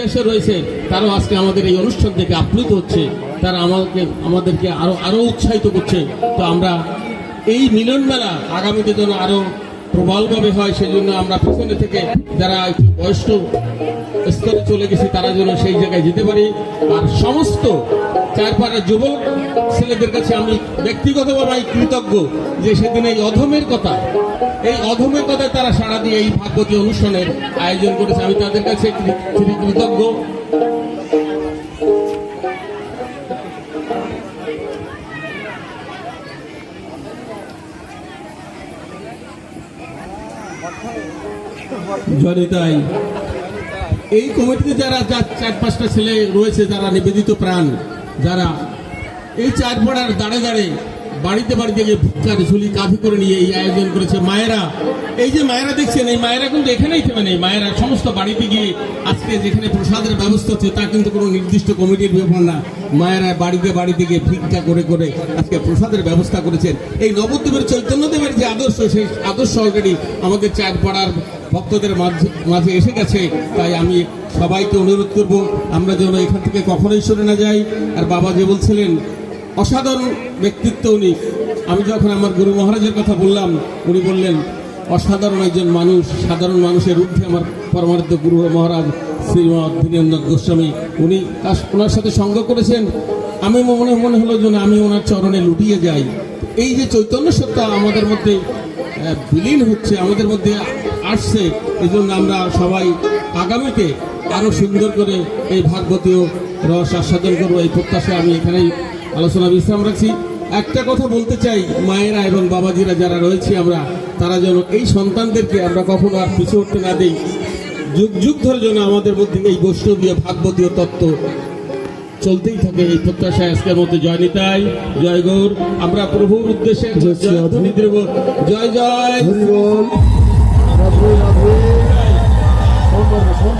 দেশে রয়েছে, তারাও আজকে আমাদের এই অনুষ্ঠান থেকে আপ্লুত হচ্ছে, তারা আমাকে, আমাদেরকে আরও আরও উৎসাহিত করছে। তো আমরা এই মিলন মেলা আগামীতে যেন আরও প্রবলভাবে হয় সেই জন্য আমরা পিছনে থেকে যারা একটু বয়স্ক স্তরে চলে গেছি, তারা যেন সেই জায়গায় যেতে পারি। আর সমস্ত চারপাড়ার যুবক ছেলেদের কাছে আমি ব্যক্তিগতভাবে কৃতজ্ঞ যে সেদিন এই অধমের কথা, এই অধমের কথায় তারা সাড়া দিয়ে এই ভাগবতী অনুষ্ঠানের আয়োজন করেছে। আমি তাদের কাছে কৃতজ্ঞ। জনিতাই এই কমিটিতে যারা চার পাঁচটা ছেলে রয়েছে, যারা নিবেদিত প্রাণ যারা এই চার পড়ার দাঁড়ে দাঁড়ে বাড়িতে বাড়িতে গিয়ে ভিক্ষার ঝুলি কাফি করে নিয়ে এই আয়োজন করেছে মায়েরা। এই যে মায়েরা দেখছেন, এই মায়েরা কিন্তু এখানেই থেমে নেই। মায়েরা সমস্ত বাড়িতে গিয়ে আজকে যেখানে প্রসাদের ব্যবস্থা হচ্ছে, তা কিন্তু কোনো নির্দিষ্ট কমিটির ব্যাপার না। মায়েরা বাড়িতে বাড়িতে গিয়ে ভিক্ষা করে করে আজকে প্রসাদের ব্যবস্থা করেছেন। এই নবদ্বীপের চৈতন্যদেবের যে আদর্শ, সেই আদর্শ অলরেডি আমাদের চার পাড়ার ভক্তদের মাঝে মাঝে এসে গেছে। তাই আমি সবাইকে অনুরোধ করব, আমরা যেন এখান থেকে কখনোই সরে না যাই। আর বাবা যে বলছিলেন, অসাধারণ ব্যক্তিত্ব উনি। আমি যখন আমার গুরু মহারাজের কথা বললাম, উনি বললেন অসাধারণ একজন মানুষ, সাধারণ মানুষের ঊর্ধ্বে আমার পরমারাধ্য গুরু মহারাজ শ্রীমৎ দীনেন্দ্র গোস্বামী, উনি ওনার সাথে সঙ্গ করেছেন। আমি মনে মনে হলো যেন আমি ওনার চরণে লুটিয়ে যাই। এই যে চৈতন্য সত্তা আমাদের মধ্যে বিলীন হচ্ছে, আমাদের মধ্যে আসছে এই জন্য আমরা সবাই আগামীতে আরও সুন্দর করে এই ভাগবতীয় রস আস্বাদন করব। এই প্রত্যাশা আমি এখানেই আলোচনা, বিশ্রাম রাখছি। একটা কথা বলতে চাই মায়েরা এবং বাবাজিরা যারা রয়েছে আমরা তারা যেন এই সন্তানদেরকে আমরা কখনো আর পিছু উঠতে না দিই। যুগ যুগ ধরে যেন আমাদের মধ্যে এই বৈষ্ণবীয় ভাগবতীয় তত্ত্ব চলতেই থাকে এই প্রত্যাশায় আজকের মধ্যে। জয় নিতাই জয় গৌর। আমরা প্রভুর উদ্দেশ্যে জয় জয়